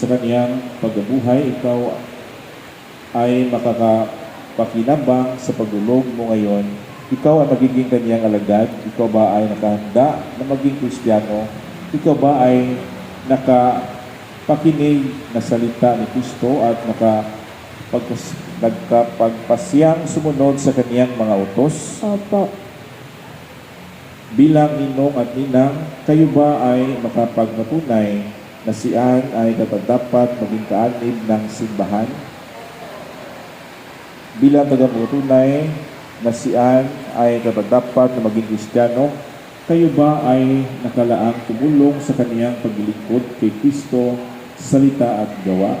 sa kaniyang pagbuhay, ikaw ay makakapakinabang sa pagdulog mo ngayon. Ikaw ang magiging kaniyang alagad. Ikaw ba ay nakahanda na maging Kristiyano? Ikaw ba ay nakapakinig na salita ni Kristo at naka pagpas, nagkapagpasyang sumunod sa kaniyang mga utos? Opo. Bilang ninong at ninang, kayo ba ay makapagpatunay na si ay dapat maging kaanib ng simbahan? Bilang tagapatunay na si Ann ay dapat na maging Kristiyano, kayo ba ay nakalaang tumulong sa kaniyang paglilingkod kay Kristo, salita at gawa?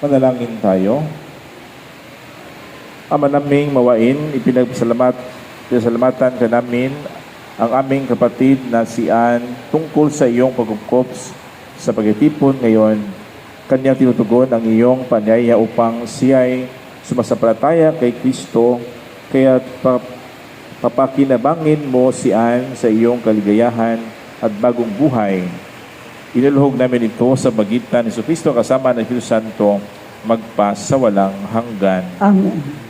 Manalangin tayo. Ama naming mawain, ipinagpasalamat, pinasalamatan ka namin ang aming kapatid na si Ann tungkol sa iyong pagkukop sa pagtitipon ngayon. Kanyang tinutugon ang iyong panyaya upang siya'y sumasampalataya kay Kristo, kaya pa, papakinabangin mo si Ann sa iyong kaligayahan at bagong buhay. Inuluhog namin ito sa magitan ni Kristo kasama ng Espiritu Santo magpa sa walang hanggan. Amen.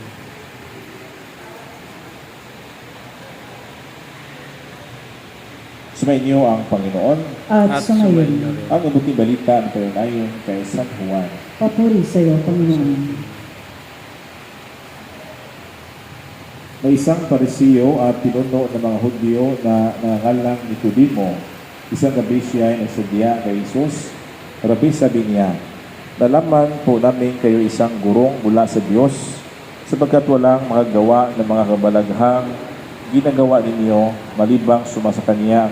Sumainyo ang Panginoon. At, At sumayon. Ang mabuting balita ang ayon kay San Juan. papuri sa iyo, Panginoon. May isang parisiyo at pinuno ng mga Hudyo na nangangalang Nicodemo. Isang gabi siya ay nagsadya kay Jesus. Rabi sabi niya, Nalaman po namin kayo isang gurong mula sa Diyos sapagkat walang makagawa ng mga kabalaghang ginagawa ninyo malibang sumasa kanya ang